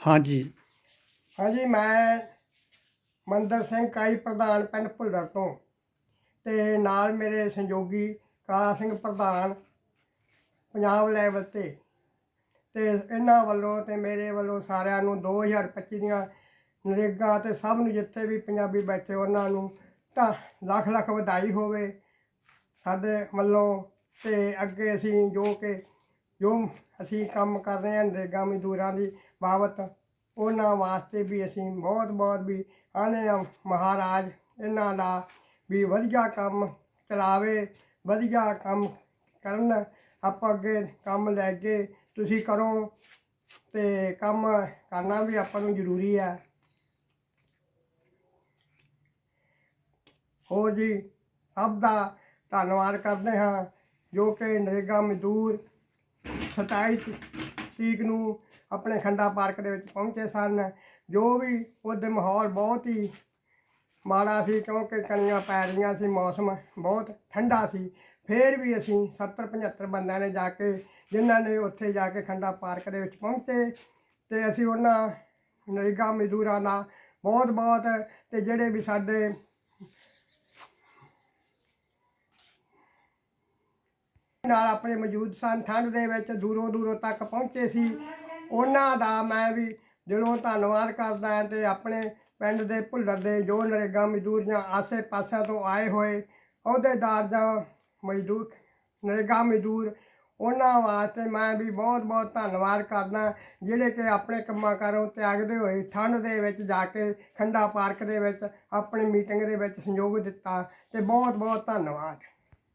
ਹਾਂਜੀ। ਹਾਂਜੀ, ਮੈਂ ਮੰਦਰ ਸਿੰਘ ਕਾਈ ਪ੍ਰਧਾਨ ਪਿੰਡ ਭੁੱਲਰ ਤੋਂ ਤੇ ਨਾਲ ਮੇਰੇ ਸੰਯੋਗੀ ਕਾਲਾ ਸਿੰਘ ਪ੍ਰਧਾਨ ਪੰਜਾਬ ਲੈਵਲ ਤੇ ਤੇ ਇਹਨਾਂ ਵੱਲੋਂ ਤੇ ਮੇਰੇ ਵੱਲੋਂ ਸਾਰਿਆਂ ਨੂੰ 2025 ਦੀਆਂ ਨਰੇਗਾ ਤੇ ਸਭ ਨੂੰ ਜਿੱਥੇ ਵੀ ਪੰਜਾਬੀ ਬੈਠੇ ਉਹਨਾਂ ਨੂੰ ਤਾਂ ਲੱਖ ਲੱਖ ਵਧਾਈ ਹੋਵੇ ਸਾਡੇ ਵੱਲੋਂ ਤੇ ਅੱਗੇ ਅਸੀਂ ਜੋ ਕਿ ਜੋ ਅਸੀਂ ਕੰਮ ਕਰ ਰਹੇ ਹਾਂ ਨਰੇਗਾ ਮਜ਼ਦੂਰਾਂ ਦੀ ਬਾਬਤ ਉਹਨਾਂ ਵਾਸਤੇ ਵੀ ਅਸੀਂ ਬਹੁਤ ਬਹੁਤ ਵੀ ਆਨੇ ਆ ਮਹਾਰਾਜ, ਇਹਨਾਂ ਦਾ ਵੀ ਵਧੀਆ ਕੰਮ ਚਲਾਵੇ, ਵਧੀਆ ਕੰਮ ਕਰਨ। ਆਪਾਂ ਅੱਗੇ ਕੰਮ ਲੈ ਕੇ ਤੁਸੀਂ ਕਰੋ ਤੇ ਕੰਮ ਕਰਨਾ ਵੀ ਆਪਾਂ ਨੂੰ ਜ਼ਰੂਰੀ ਹੈ ਹੋਰ ਜੀ, ਸਭ ਦਾ ਧੰਨਵਾਦ ਕਰਦੇ ਹਾਂ ਜੋ ਕਿ ਨਰੇਗਾ ਮਜ਼ਦੂਰ 27 ਤਰੀਕ ਨੂੰ ਆਪਣੇ ਖੰਡਾ ਪਾਰਕ ਦੇ ਵਿੱਚ ਪਹੁੰਚੇ ਸਨ। ਜੋ ਵੀ ਉਹਦੇ ਮਾਹੌਲ ਬਹੁਤ ਹੀ ਮਾੜਾ ਸੀ, ਕਿਉਂਕਿ ਕਣੀਆਂ ਪੈ ਰਹੀਆਂ ਸੀ, ਮੌਸਮ ਬਹੁਤ ਠੰਡਾ ਸੀ। ਫਿਰ ਵੀ ਅਸੀਂ 70 75 ਬੰਦਿਆਂ ਨੇ ਜਾ ਕੇ, ਜਿਨ੍ਹਾਂ ਨੇ ਉੱਥੇ ਜਾ ਕੇ ਖੰਡਾ ਪਾਰਕ ਦੇ ਵਿੱਚ ਪਹੁੰਚੇ ਤੇ ਅਸੀਂ ਉਹਨਾਂ ਨਰੇਗਾ ਮਜ਼ਦੂਰਾਂ ਦਾ ਬਹੁਤ ਬਹੁਤ ਤੇ ਜਿਹੜੇ ਵੀ ਸਾਡੇ ਨਾਲ ਆਪਣੇ ਮੌਜੂਦ ਸਨ, ਠੰਡ ਦੇ ਵਿੱਚ ਦੂਰੋਂ ਦੂਰੋਂ ਤੱਕ ਪਹੁੰਚੇ ਸੀ। ਉਹਨਾਂ ਦਾ ਮੈਂ ਵੀ ਦਿਲੋਂ ਧੰਨਵਾਦ ਕਰਦਾ ਹਾਂ ਤੇ ਆਪਣੇ ਪਿੰਡ ਦੇ ਭੁੱਲਰ ਦੇ ਜੋ ਨਰੇਗਾ ਮਜ਼ਦੂਰ ਜਾਂ ਆਸੇ ਪਾਸਿਆਂ ਤੋਂ ਆਏ ਹੋਏ ਅਹੁਦੇਦਾਰ ਜਾਂ ਮਜ਼ਦੂਰ, ਨਰੇਗਾ ਮਜ਼ਦੂਰ, ਉਹਨਾਂ ਵਾਸਤੇ ਮੈਂ ਵੀ ਬਹੁਤ ਬਹੁਤ ਧੰਨਵਾਦ ਕਰਦਾ ਜਿਹੜੇ ਕਿ ਆਪਣੇ ਕੰਮਾਂ ਕਾਰੋਂ ਤਿਆਗਦੇ ਹੋਏ ਠੰਡ ਦੇ ਵਿੱਚ ਜਾ ਕੇ ਖੰਡਾ ਪਾਰਕ ਦੇ ਵਿੱਚ ਆਪਣੀ ਮੀਟਿੰਗ ਦੇ ਵਿੱਚ ਸਹਿਯੋਗ ਦਿੱਤਾ ਤੇ ਬਹੁਤ ਬਹੁਤ ਧੰਨਵਾਦ।